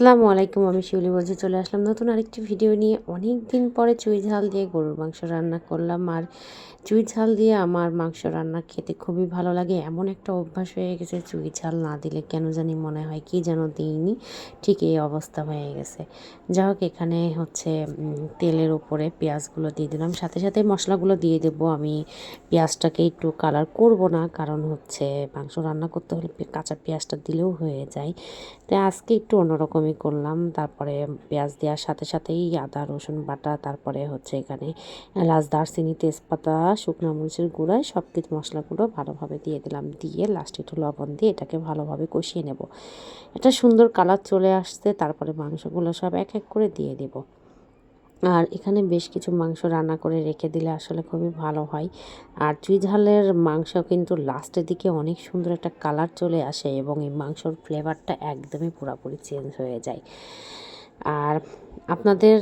আসসালামু আলাইকুম, আমি শিউলি বলছি, চলে আসলাম নতুন আরেকটি ভিডিও নিয়ে। অনেক দিন পরে চুই ঝাল দিয়ে গরুর মাংস রান্না করলাম আর চুই ঝাল দিয়ে আমার মাংস রান্না খেতে খুবই ভালো লাগে। এমন একটা অভ্যাস হয়ে গেছে চুই ঝাল না দিলে কেন জানি মনে হয় কি যেন দিইনি, ঠিক এই অবস্থা হয়ে গেছে। যা হোক, এখানে হচ্ছে তেলের উপরে পেঁয়াজগুলো দিয়ে দিলাম। সাথে সাথে মশলাগুলো দিয়ে দেবো। আমি পেঁয়াজটাকে একটু কালার করব না, কারণ হচ্ছে মাংস রান্না করতে হলে কাঁচা পেঁয়াজটা দিলেও হয়ে যায়। তাই আজকে একটু অন্যরকমই করলাম। তারপরে পেঁয়াজ দেওয়ার সাথে সাথেই আদা, রসুন বাটা, তারপরে হচ্ছে এখানে এলাচ, দারচিনি, তেজপাতা, শুকনো মরিচের গুঁড়ায় সব কিছু মশলাগুলো ভালোভাবে দিয়ে দিলাম। দিয়ে লাস্টে একটু লবণ দিয়ে এটাকে ভালোভাবে কষিয়ে নেব। এটা সুন্দর কালার চলে আসছে। তারপরে মাংসগুলো সব এক এক করে দিয়ে দেবো। আর এখানে বেশ কিছু মাংস রান্না করে রেখে দিলে আসলে খুবই ভালো হয়। আর চুই ঝালের মাংস কিন্তু লাস্টের দিকে অনেক সুন্দর একটা কালার চলে আসে এবং এই মাংসর ফ্লেভারটা একদমই পুরোপুরি চেঞ্জ হয়ে যায়। আর আপনাদের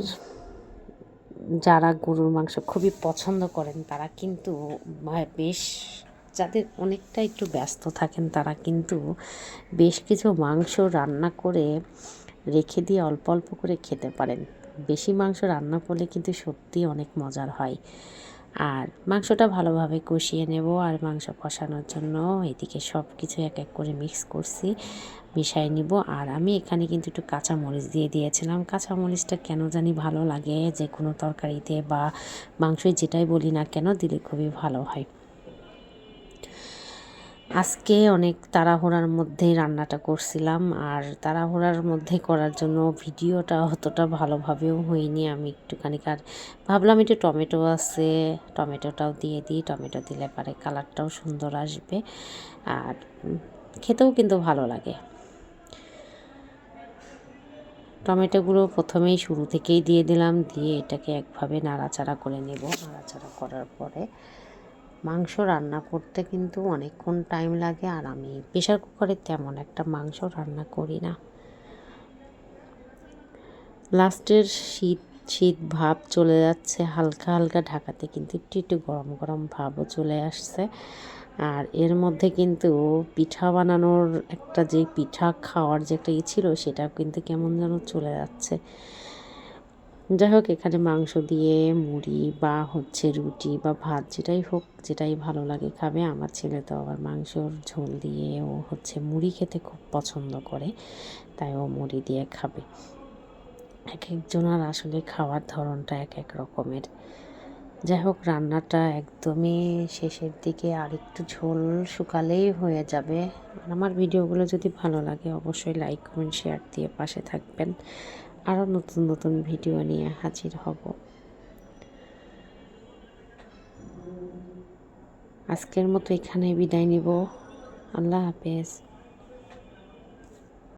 যারা গরুর মাংস খুবই পছন্দ করেন, তারা কিন্তু বেশ যাদের অনেকটা একটু ব্যস্ত থাকেন, তারা কিন্তু বেশ কিছু মাংস রান্না করে রেখে দিয়ে অল্প অল্প করে খেতে পারেন। বেশি মাংস রান্না করলে কিন্তু সত্যি অনেক মজার হয়। আর মাংসটা ভালোভাবে কষিয়ে নেব আর মাংস কষানোর জন্য এদিকে সব কিছু এক এক করে মিক্স করছি মিশাই নিব। আর আমি এখানে কিন্তু একটু কাঁচামরিচ দিয়ে দিয়েছিলাম। কাঁচামরিচটা কেন জানি ভালো লাগে, যে কোনো তরকারিতে বা মাংসই যেটাই বলি না কেন দিলে খুবই ভালো হয়। আজকে অনেক তাড়াহুড়ার মধ্যেই রান্নাটা করছিলাম, আর তাড়াহুড়ার মধ্যে করার জন্য ভিডিওটা অতটা ভালোভাবেও হয়নি। আমি একটুখানি আর ভাবলাম একটু টমেটো আছে, টমেটোটাও দিয়ে দিই। টমেটো দিলে পারে কালারটাও সুন্দর আসবে, আর খেতেও কিন্তু ভালো লাগে। টমেটোগুলো প্রথমেই শুরু থেকেই দিয়ে দিলাম, দিয়ে এটাকে একভাবে নাড়াচাড়া করে নেব। নাড়াচাড়া করার পরে মাংস রান্না করতে কিন্তু অনেকক্ষণ টাইম লাগে আর আমি প্রেশার কুকারে তেমন একটা মাংস রান্না করি না। লাস্টের শীত শীত ভাব চলে যাচ্ছে, হালকা হালকা ঢাকাতে কিন্তু একটু একটু গরম গরম ভাবও চলে আসছে। আর এর মধ্যে কিন্তু পিঠা বানানোর একটা যে পিঠা খাওয়ার যে একটা ই ছিল, সেটাও কিন্তু কেমন যেন চলে যাচ্ছে। যাই হোক, এখানে মাংস দিয়ে মুড়ি বা হচ্ছে রুটি বা ভাত যেটাই হোক, যেটাই ভালো লাগে খাবে। আমার ছেলে তো আবার মাংসর ঝোল দিয়ে ও হচ্ছে মুড়ি খেতে খুব পছন্দ করে, তাই ও মুড়ি দিয়ে খাবে। এক একজনের আসলে খাওয়ার ধরনটা এক এক রকমের। যাই হোক, রান্নাটা একদমই শেষের দিকে আর একটু ঝোল শুকালেই হয়ে যাবে। আমার ভিডিওগুলো যদি ভালো লাগে, অবশ্যই লাইক কমেন্ট শেয়ার দিয়ে পাশে থাকবেন। আরও নতুন নতুন ভিডিও নিয়ে হাজির হব। আজকের মতো এখানে বিদায় নিব। আল্লাহ হাফেজ।